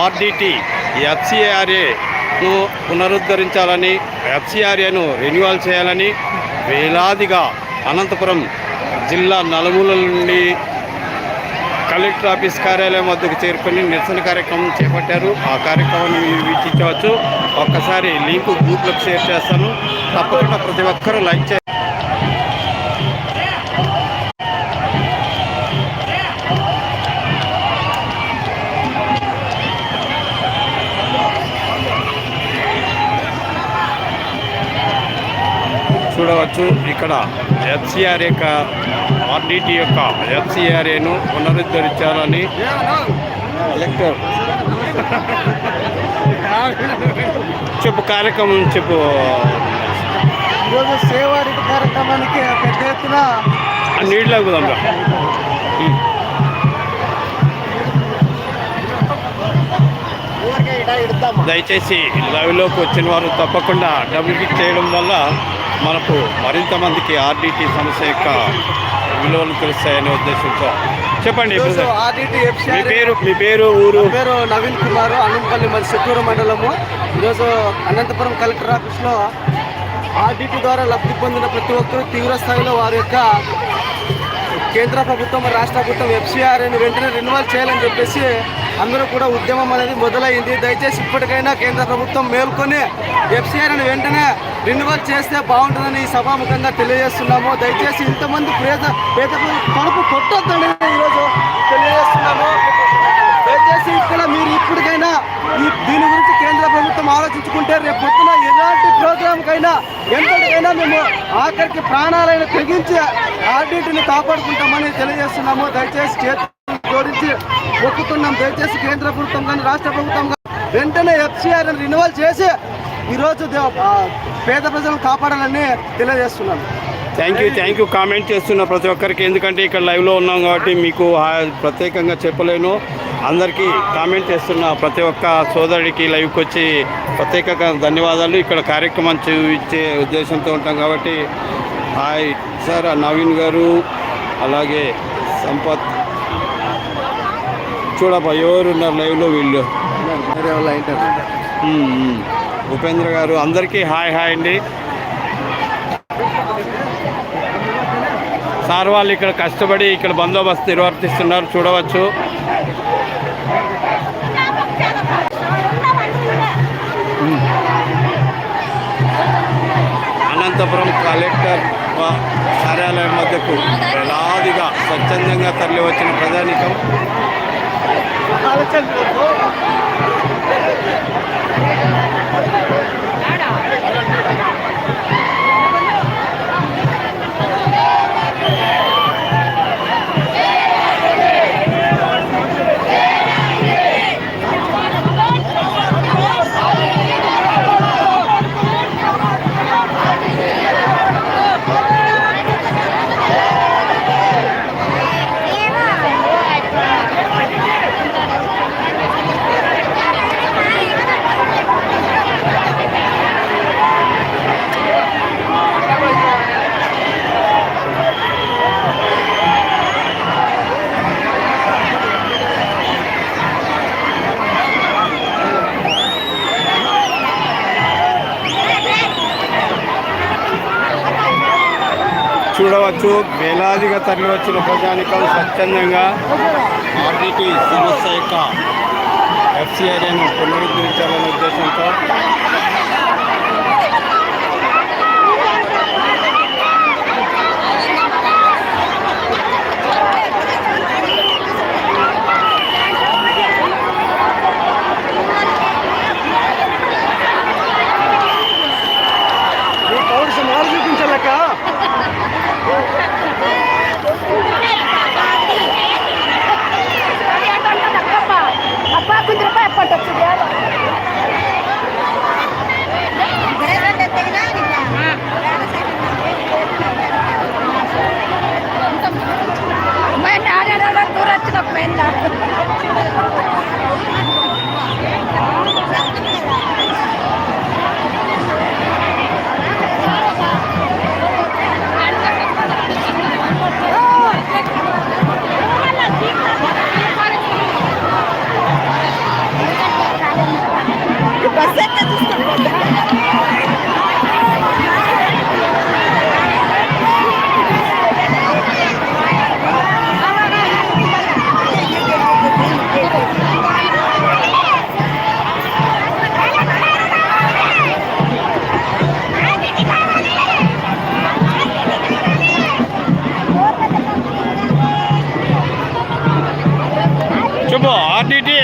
RDT ఎఫ్సిఆర్ఏను పునరుద్ధరించాలని ఎఫ్సిఆర్ఏను renewal చేయాలని వేలాదిగా అనంతపురం జిల్లా నలుమూలల నుండి కలెక్టర్ ఆఫీస్ కార్యాలయం వద్దకు చేరుకొని నిరసన కార్యక్రమం చేపట్టారు. ఆ కార్యక్రమాన్ని మీరు వీక్షించవచ్చు. ఒక్కసారి లింక్ గ్రూప్లకు షేర్ చేస్తాను. తప్పకుండా ప్రతి ఒక్కరూ లైక్ చే ఇక్కడ ఎఫ్సిఆర్ యొక్క ఆర్డిటి యొక్క ఎఫ్సిఆర్ఏను పునరుద్ధరించాలని కలెక్టర్ చెప్పు కార్యక్రమం చెప్పు. ఈరోజు సేవారెడ్డి కార్యక్రమానికి పెద్ద ఎత్తున నీటిలో కుదాంగా దయచేసి లైవ్లోకి వచ్చిన వారు తప్పకుండా డబుల్ క్లిక్ చేయడం వల్ల మనకు మరింత మందికి ఆర్డిటి సమస్య యొక్క విలువలు తెలుస్తాయనే ఉద్దేశంతో. చెప్పండి మీ పేరు మీ పేరు ఊరు? పేరు నవీన్ కుమార్ అనంతపల్లి మరి చిత్తూరు మండలము. ఈరోజు అనంతపురం కలెక్టర్ ఆఫీస్లో ఆర్డిటి ద్వారా లబ్ధి పొందిన ప్రతి ఒక్కరూ తీవ్ర స్థాయిలో వారి యొక్క కేంద్ర ప్రభుత్వం రాష్ట్ర ప్రభుత్వం ఎఫ్సిఆర్ని వెంటనే రెన్యువల్ చేయాలని చెప్పేసి అందరూ కూడా ఉద్యమం అనేది మొదలైంది. దయచేసి ఇప్పటికైనా కేంద్ర ప్రభుత్వం మేల్కొని ఎఫ్సీఆర్ని వెంటనే రెన్యువల్ చేస్తే బాగుంటుందని ఈ సభాముఖంగా తెలియజేస్తున్నాము. దయచేసి ఇంతమంది పేద పేద ప్రజల కడుపు కొట్టొద్దని ఈరోజు తెలియజేస్తున్నాము. దయచేసి ఇక్కడ మీరు ఇప్పటికైనా ఈ దీని గురించి కేంద్ర ప్రభుత్వం ఆలోచించుకుంటే రేపు పొద్దున ఎలాంటి ప్రోగ్రామ్కైనా ఎంతటికైనా మేము ఆఖరికి ప్రాణాలైన తెగించి ఆర్డీటీని కాపాడుకుంటామని తెలియజేస్తున్నాము. దయచేసి జోడించి మొక్కుతున్నాం. దయచేసి కేంద్ర ప్రభుత్వం కానీ రాష్ట్ర ప్రభుత్వం కానీ వెంటనే ఎఫ్సిఆర్ రినివల్ చేసి ఈరోజు పేద ప్రజలను కాపాడాలని తెలియజేస్తున్నాను thank you thank you comment చేస్తున్న ప్రతి ఒక్కరికి. ఎందుకంటే ఇక్కడ లైవ్లో ఉన్నాం కాబట్టి మీకు ప్రత్యేకంగా చెప్పలేను. అందరికీ కామెంట్ చేస్తున్న ప్రతి ఒక్క సోదరుడికి లైవ్కి వచ్చి ప్రత్యేకంగా ధన్యవాదాలు. ఇక్కడ కార్యక్రమం చూపించే ఉద్దేశంతో ఉంటాం కాబట్టి. హాయ్ సార్ నవీన్ గారు అలాగే సంపత్ చూడబ్బా ఎవరున్నారు లైవ్లో వీళ్ళు. ఉపేంద్ర గారు అందరికీ హాయ్ హాయ్ అండి. సార్ వాళ్ళు ఇక్కడ కష్టపడి ఇక్కడ బందోబస్తు నిర్వర్తిస్తున్నారు చూడవచ్చు. అనంతపురం కలెక్టర్ కార్యాలయం వద్దకు వేలాదిగా స్వచ్ఛందంగా తరలి వచ్చిన ప్రజానికం చూడవచ్చు వేలాదిగా తరలి వచ్చిన ప్రజానికం స్వచ్ఛందంగా ఆర్టీటీ సంస్థ యొక్క ఎఫ్సిఐను పునరుద్ధరించాలనే ఉద్దేశంతో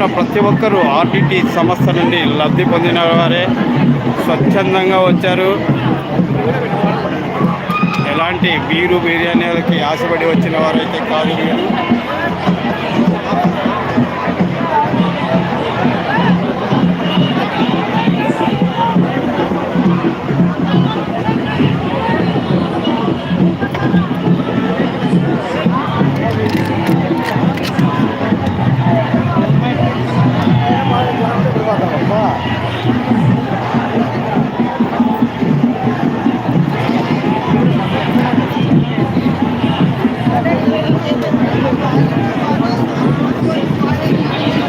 వచ్చిన ప్రతి ఒక్కరూ ఆర్టీటీ సంస్థ నుండి లబ్ధి పొందిన వారే స్వచ్ఛందంగా వచ్చారు. ఎలాంటి బీరు బిర్యానీలకి ఆశపడి వచ్చిన వారైతే కాదు వీరు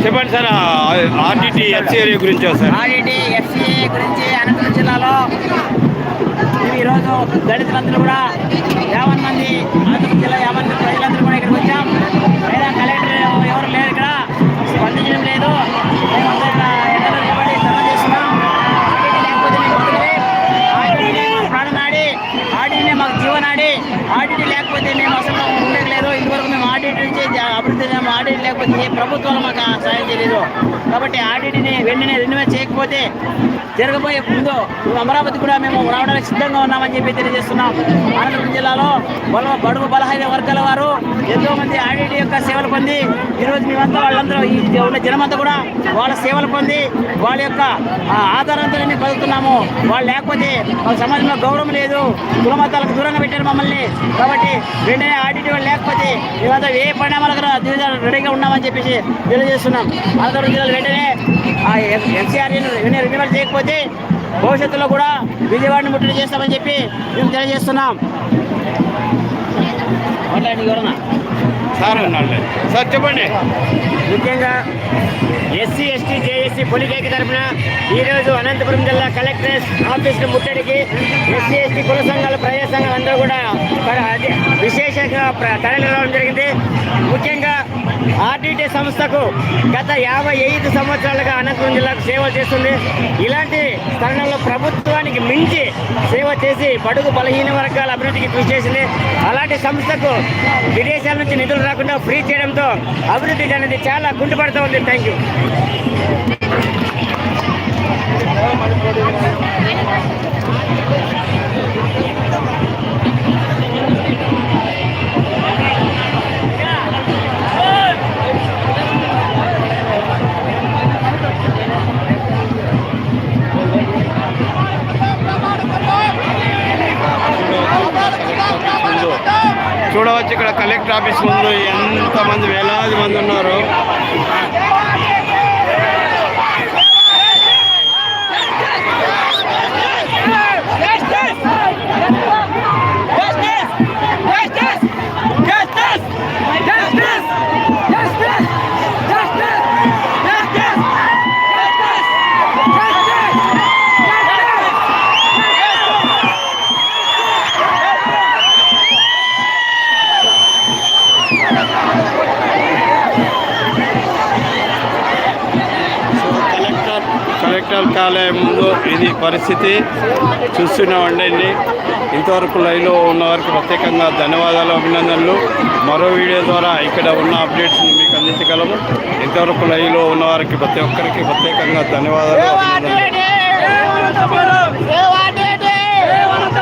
చెప్పండి సార్ ఆర్డిటి హెచ్ఏరియా గురించి సార్? ఆర్డిటి ఎఫ్సిఏ గురించి అనంతపురం జిల్లాలో ఈరోజు దళితులందరూ కూడా యాభై మంది అనంతపురం జిల్లా యాభై మంది ప్రజలందరూ కూడా ఇక్కడికి వచ్చాం. లేదా కలెక్టర్ కాబట్టి ఆర్డిటిని వెంటనే రెన్యువల్ చేయకపోతే జరగబోయే ముందు అమరావతి కూడా మేము రావడానికి సిద్ధంగా ఉన్నామని చెప్పి తెలియజేస్తున్నాం. అనంతపురం జిల్లాలో బల బడుగు బలహీన వర్గాల వారు ఎంతో మంది ఆర్డిటి యొక్క సేవలు పొంది ఈరోజు మేమంతా వాళ్ళందరూ ఈ ఉన్న జనమంతా కూడా వాళ్ళ సేవలు పొంది వాళ్ళ యొక్క ఆ, ఆధారంతో మేము బతుకుతున్నాము వాళ్ళు లేకపోతే మా సమాజంలో గౌరవం లేదు కులమతాలకు దూరంగా పెట్టారు మమ్మల్ని. కాబట్టి వెంటనే ఆర్డీటీ వాళ్ళు లేకపోతే మేమంతా ఏ పరిణామాలకు రా- రెడీగా ఉన్నామని చెప్పేసి తెలియజేస్తున్నాం. అనంతపురం జిల్లాలో వెంటనే ఆ ఎఫ్సీఆర్ రెన్యువల్ చేయకపోతే భవిష్యత్తులో కూడా విజయవాడని ముట్టడి చేస్తామని చెప్పి మేము తెలియజేస్తున్నాం. సార్ సార్ చెప్పండి. ముఖ్యంగా ఎస్సీ ఎస్టీ జేఎస్సీ పొలికేక తరఫున ఈరోజు అనంతపురం జిల్లా కలెక్టరేట్ ఆఫీసును ముట్టడికి ఎస్సీ ఎస్టీ కుల సంఘాలు ప్రజా సంఘాలు అందరూ కూడా విశేషంగా ప్ర- తరలి రావడం జరిగింది. ముఖ్యంగా ఆర్డీటీ సంస్థకు గత యాభై ఐదు సంవత్సరాలుగా అనంతపురం జిల్లాకు సేవ చేస్తుంది. ఇలాంటి తరుణంలో ప్రభుత్వానికి మించి సేవ చేసి బడుగు బలహీన వర్గాల అభివృద్ధికి కృషి చేసింది. అలాంటి సంస్థకు విదేశాల నుంచి నిధులు రాకుండా ఫ్రీ చేయడంతో అభివృద్ధి అనేది చాలా గుంటుపడుతూ ఉంది. థ్యాంక్ యూ చూడవచ్చు ఇక్కడ కలెక్టర్ ఆఫీస్ ముందు ఎంతమంది వేలాది మంది ఉన్నారు. కలెక్టర్ ముందు ఇది పరిస్థితి చూస్తున్నామండి. ఇంతవరకు లైవ్లో ఉన్న వారికి ప్రత్యేకంగా ధన్యవాదాలు అభినందనలు. మరో వీడియో ద్వారా ఇక్కడ ఉన్న అప్డేట్స్ని మీకు అందించగలము. ఇంతవరకు లైవ్లో ఉన్న వారికి ప్రతి ఒక్కరికి ప్రత్యేకంగా ధన్యవాదాలు అభినందనలు.